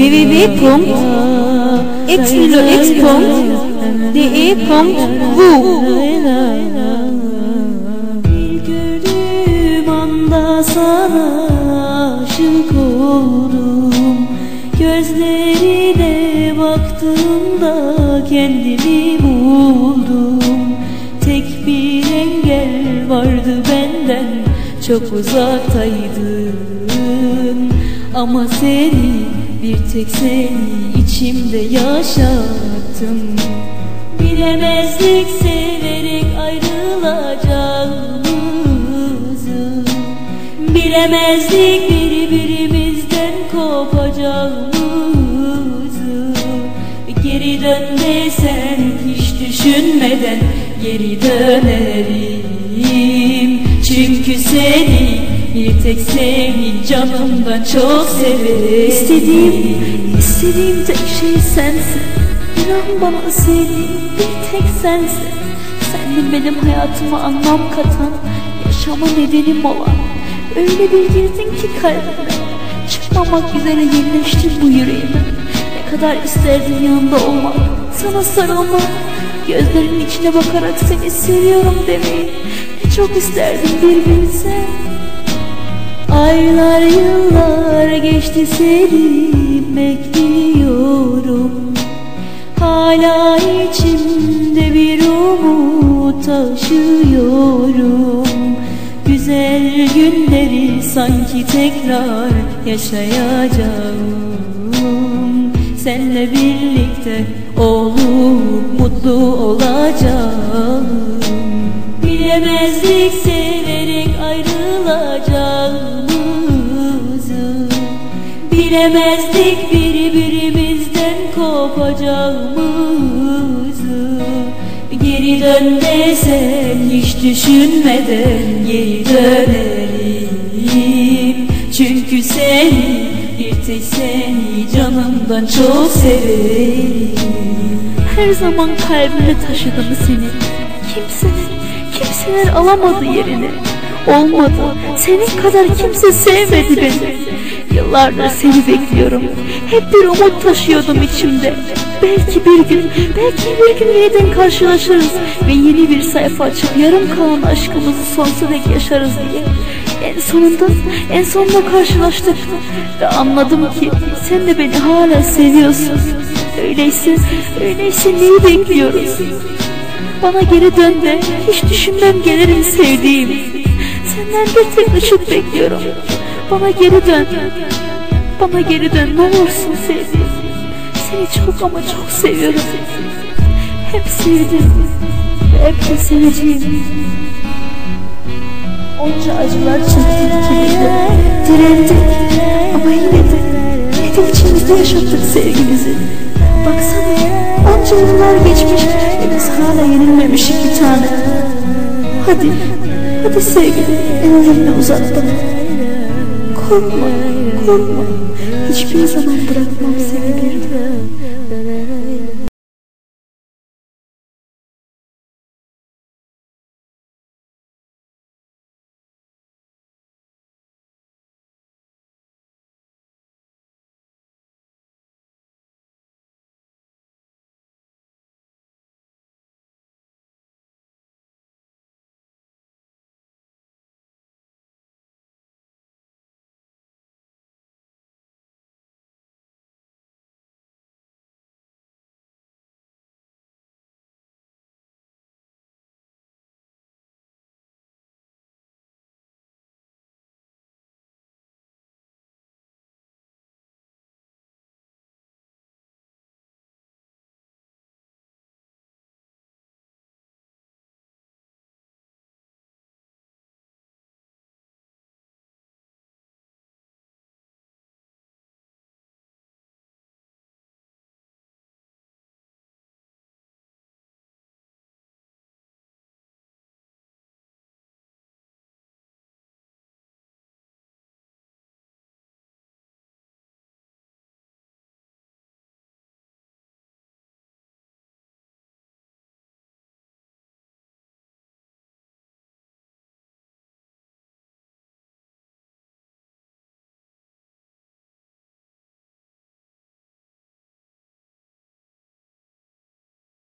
VVV Punkt X X Punkt DE Punkt Wu aşık oldum Gözlerine baktığımda kendimi buldum. Tek bir engel vardı benden çok uzaktaydın. Ama seni bir tek seni içimde yaşattım. Bilemezdik severek ayrılacağımızı. Bilemezdik kopacağımızı Geri dön desen hiç düşünmeden geri dönerim. Çünkü seni bir tek seni canımdan çok severim. İstediğim, istediğim tek şey sensin. İnan bana sevdiğim bir tek sensin. Sendin benim hayatıma anlam katan Yaşama nedenim olan Öyle bir girdin ki kalbime Çıkmamak üzere yerleştin bu yüreğime Ne kadar isterdim yanında olmak Sana sarılmak. Gözlerinin içine bakarak seni seviyorum demeyi. Ne çok isterdim bir bilsen Aylar yıllar geçti seni bekliyorum. Hala içimde bir umut taşıyorum Güzel günleri sanki tekrar yaşayacağım. Senle birlikte olup mutlu olacağım. Bilemezdik severek ayrılacağımızı Bilemezdik birbirimizden kopacağımızı Geri dön desen hiç düşünmeden geri dönerim Çünkü seni bir tek seni canımdan çok severim. Her zaman kalbimde taşıdım seni. Kimseler, kimseler alamadı yerini. Olmadı, senin kadar kimse sevmedi beni. Yıllardır seni bekliyorum. Hep bir umut taşıyordum içimde Belki bir gün, belki bir gün yeniden karşılaşırız Ve yeni bir sayfa açıp yarım kalan aşkımızı sonsuza dek yaşarız diye. En sonunda, en sonunda karşılaştık Ve anladım ki sen de beni hala seviyorsun. Öyleyse, öyleyse neyi bekliyoruz? Bana geri dön de hiç düşünmem gelirim sevdiğim? Senden bir tek ışık bekliyorum. Bana geri dön. Bana geri dön ne olursun sevdiğim Seni çok ama çok seviyorum. Hep sevdim. Ve hep de seveceğim. Onca acılar çektik ikimiz de. Direndik. Ama yine de Yine de içimizde yaşattık sevgimizi. Baksana onca yıllar geçmiş. Ve biz hala yenilmemişik bir tane. Hadi Hadi sevgilim ellerini uzat bana Korkma Korkma. Hiçbir zaman bırakmam